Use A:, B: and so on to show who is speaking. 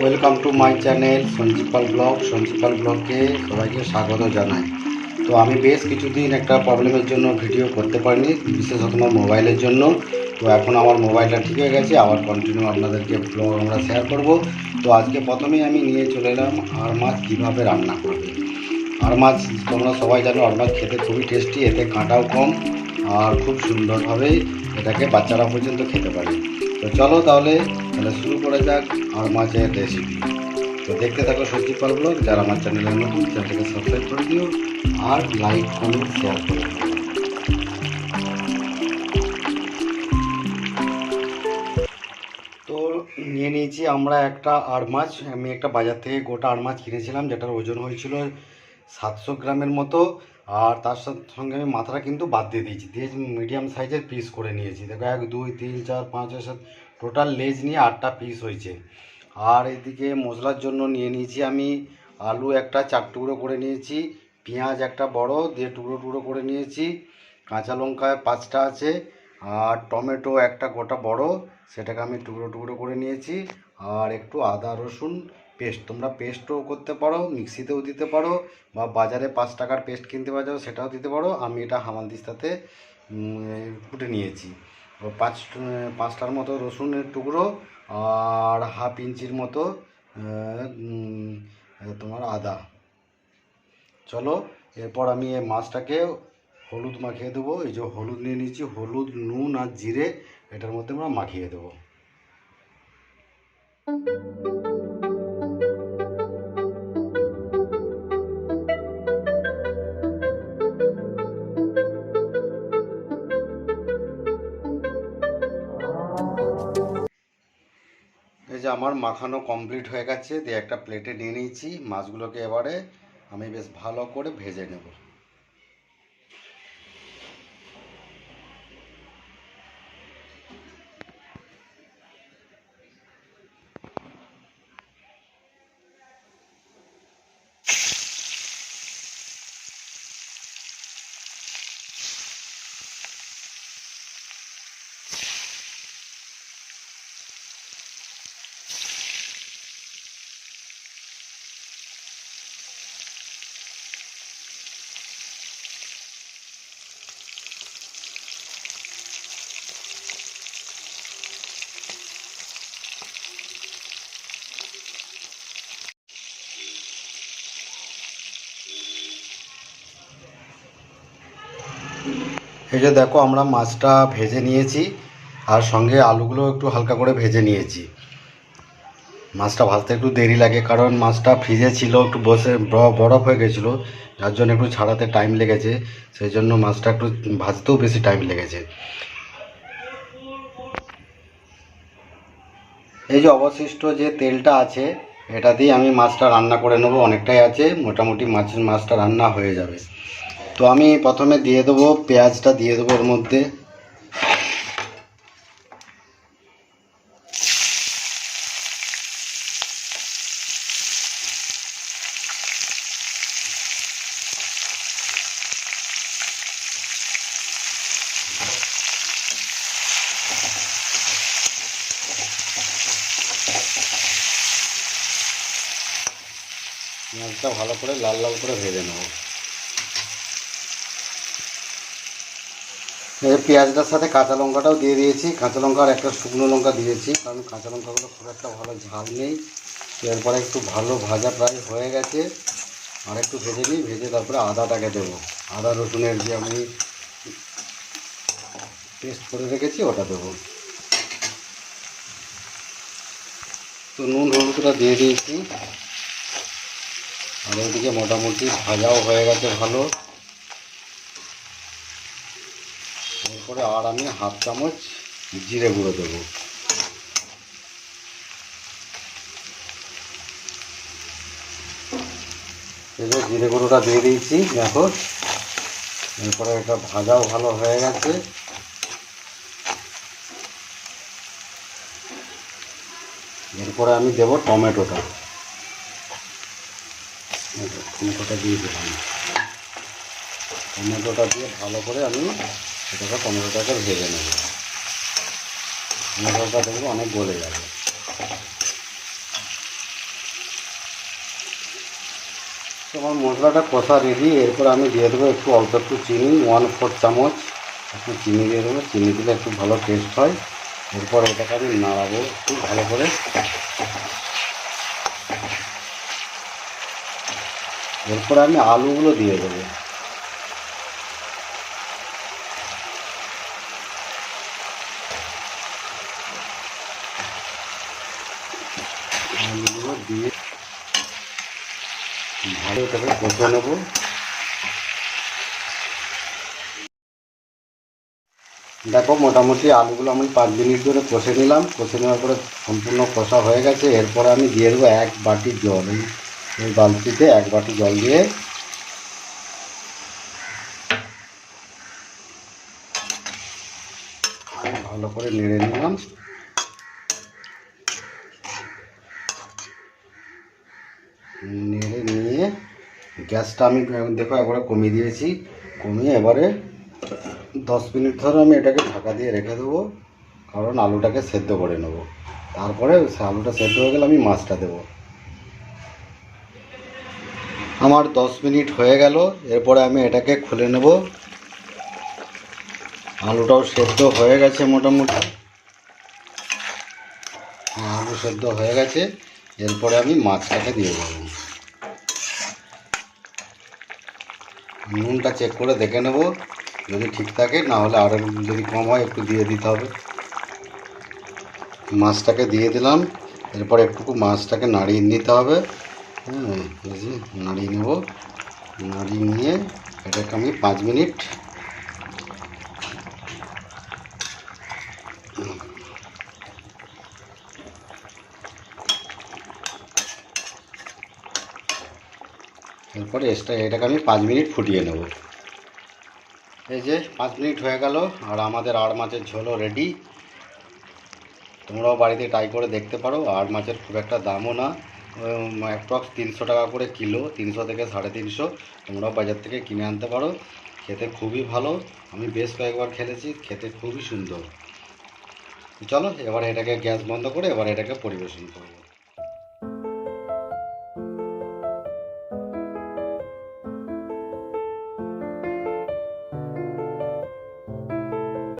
A: Welcome to my channel Sanjipal blog Sanjipal ব্লগকে সবাইকে স্বাগত জানাই। তো আমি বেশ কিছুদিন একটা প্রবলেমের জন্য ভিডিও করতে পারিনি, বিশেষত আমার মোবাইলের জন্য। তো এখন আমার মোবাইলটা ঠিক হয়ে গেছে, আবার কন্টিনিউ আপনাদেরকে ব্লগ আমরা শেয়ার করব। তো আজকে প্রথমেই আমি নিয়ে চলে এলাম আর মাছ কীভাবে রান্না করবে। আর মাছ তোমরা সবাই জানো, আর মাছ খেতে খুবই টেস্টি এতে কাঁটাও কম আর খুব সুন্দরভাবে এটাকে বাচ্চারা পর্যন্ত খেতে পারে। তো চলো তাহলে তাহলে শুরু করা যাক আর মাছের রেসিপি তো দেখতে থাকো সবজি পাল ব্লগ, যারা আমার চ্যানেলে নতুন, চ্যানেলটাকে সাবস্ক্রাইব করে দিও আর লাইক কমেন্ট শেয়ার করে তো নিয়ে নিয়েছি আমরা একটা আড় মাছ। আমি একটা বাজার থেকে গোটা আর মাছ কিনেছিলাম, যেটার ওজন হয়েছিল সাতশো গ্রামের মতো। আর তার সঙ্গে আমি মাথাটা কিন্তু বাদ দিয়ে দিয়েছি। দিয়ে মিডিয়াম সাইজের পিস করে নিয়েছি। দেখো, এক, দুই, তিন, চার, পাঁচ সাত টোটাল লেজ নিয়ে আটটা পিস হয়েছে। আর এদিকে মশলার জন্য নিয়ে নিয়েছি আমি আলু একটা, চার টুকরো করে নিয়েছি, পেঁয়াজ একটা বড় দিয়ে টুকরো টুকরো করে নিয়েছি, কাঁচা লঙ্কা পাঁচটা আছে, আর টমেটো একটা গোটা বড়, সেটাকে আমি টুকরো টুকরো করে নিয়েছি, আর একটু আদা, রসুন পেস্ট তোমরা পেস্টও করতে পারো মিক্সিতেও দিতে পারো বা বাজারে পাঁচ টাকার পেস্ট কিনতে পাওয়া যাবে সেটাও দিতে পারো। আমি এটা হামানদিস্তাতে উম, কুটে নিয়েছি। পাঁচ পাঁচটার মতো রসুনের টুকরো আর হাফ ইঞ্চির মতো তোমার আদা। চলো এরপর আমি এই মাছটাকে হলুদ মাখিয়ে দেবো। এই যে হলুদ নিয়ে নিয়েছি হলুদ নুন আর জিরে এটার মধ্যে আমরা মাখিয়ে দেবো। যে আমার মাখানো কমপ্লিট হয়ে গেছে, দিয়ে একটা প্লেটে নিয়ে নিয়েছি। মাছগুলোকে এবারে আমি বেশ ভালো করে ভেজে নেব। এই যে দেখো, আমরা মাছটা ভেজে নিয়েছি, আর সঙ্গে আলুগুলো একটু হালকা করে ভেজে নিয়েছি। মাছটা ভাজতে একটু দেরি লাগে, কারণ মাছটা ফ্রিজে ছিল, একটু বসে বরফ হয়ে গেছিল, যার জন্য একটু ছাড়াতে টাইম লেগেছে, সেই জন্য মাছটা একটু ভাজতেও বেশি টাইম লেগেছে। এই যে অবশিষ্ট যে তেলটা আছে, এটা দিয়ে আমি মাছটা রান্না করে নেব, অনেকটাই আছে, মোটামুটি মাছ মাছটা রান্না হয়ে যাবে। তো আমি প্রথমে দিয়ে দেবো, পেঁয়াজটা দিয়ে দেবো এর মধ্যে। পেঁয়াজটা ভালো করে লাল লাল করে ভেজে নেব। এই পেঁয়াজটার সাথে কাঁচা লঙ্কাটাও দিয়ে দিয়েছি। কাঁচা লঙ্কা আর একটা শুকনো লঙ্কা দিয়েছি। কারণ কাঁচা লঙ্কাগুলো খুব একটা ভালো ঝাল নেই। এরপরে একটু ভালো ভাজা প্রায় হয়ে গেছে। আর একটু ভেজে নিই, ভেজে তারপরে আদাটাকে দেবো। আদা, রসুনের যে আমি পেস্ট করে রেখেছি, ওটা দেবো। তো নুন, হলুদটা দিয়ে দিয়েছি। আর ওইদিকে মোটামুটি ভাজাও হয়ে গেছে ভালো। এরপরে আর আমি হাফ চামচ জিরে গুঁড়ো দেবো। জিরে গুঁড়োটা দিয়ে দিয়েছি, দেখো। এরপরে এটা ভাজাও ভালো হয়ে গেছে। এরপরে আমি দেব টমেটোটা। টমেটোটা দিয়ে দিলাম। টমেটোটা দিয়ে ভালো করে আমি এটাকে টমেটোটাকে ভেজে নেব। টমেটোটা দেখব অনেক গলে যাবে। আমার মশলাটা কষা রেডি এরপর আমি দিয়ে দেবো একটু অল্প একটু চিনি ওয়ান ফোর চামচ একটু চিনি দিয়ে দেবো। চিনি দিলে একটু ভালো টেস্ট হয়। এরপর ওটাকে আমি নাড়াবো একটু ভালো করে। এরপর আমি আলুগুলো দিয়ে দেবো। আলুগুলো দিয়ে ভালো এটাকে কষে নেব। দেখো, মোটামুটি আলুগুলো আমি পাঁচ মিনিট ধরে কষে নিলাম। কষে নেওয়ার পরে সম্পূর্ণ কষা হয়ে গেছে। এরপর আমি দিয়ে দেবো এক বাটি জল। এই বালতিতে এক বাটি জল দিয়ে ভালো করে নেড়ে নিলাম। নেড়ে নিয়ে গ্যাসটা আমি দেখো একবারে কমিয়ে দিয়েছি। কমিয়ে এবারে দশ মিনিট ধরে আমি এটাকে ঢাকা দিয়ে রেখে দেবো কারণ আলুটাকে সেদ্ধ করে নেব। তারপরে আলুটা সেদ্ধ হয়ে গেলে আমি মাছটা দেবো। আমার দশ মিনিট হয়ে গেল এরপরে আমি এটাকে খুলে নেব। আলুটাও সেদ্ধ হয়ে গেছে মোটামুটি। হ্যাঁ, আলু সেদ্ধ হয়ে গেছে। এরপরে আমি মাছটাকে দিয়ে দেবো। নুনটা চেক করে দেখে নেব, যদি ঠিক থাকে, না হলে আরও যদি কম হয়, একটু দিয়ে দিতে হবে। মাছটাকে দিয়ে দিলাম, এরপর একটুকু মাছটাকে নাড়িয়ে নিতে হবে। হ্যাঁ নাড়িয়ে নেব। নাড়িয়ে নিয়ে এটাকে আমি পাঁচ মিনিট এরপরে এক্সট্রা এটাকে আমি পাঁচ মিনিট ফুটিয়ে নেব। এই যে পাঁচ মিনিট হয়ে গেল, আর আমাদের আড় মাছের ঝোলও রেডি তোমরাও বাড়িতে ট্রাই করে দেখতে পারো, আড় মাছের খুব একটা দামও না। অ্যাপ্রক্স তিনশো টাকা করে কিলো, তিনশো থেকে সাড়ে তিনশো। তোমরাও বাজার থেকে কিনে আনতে পারো। খেতে খুবই ভালো। আমি বেশ কয়েকবার খেলেছি, খেতে খুবই সুন্দর। চলো, এবার এটাকে গ্যাস বন্ধ করে, এবার এটাকে পরিবেশন করব।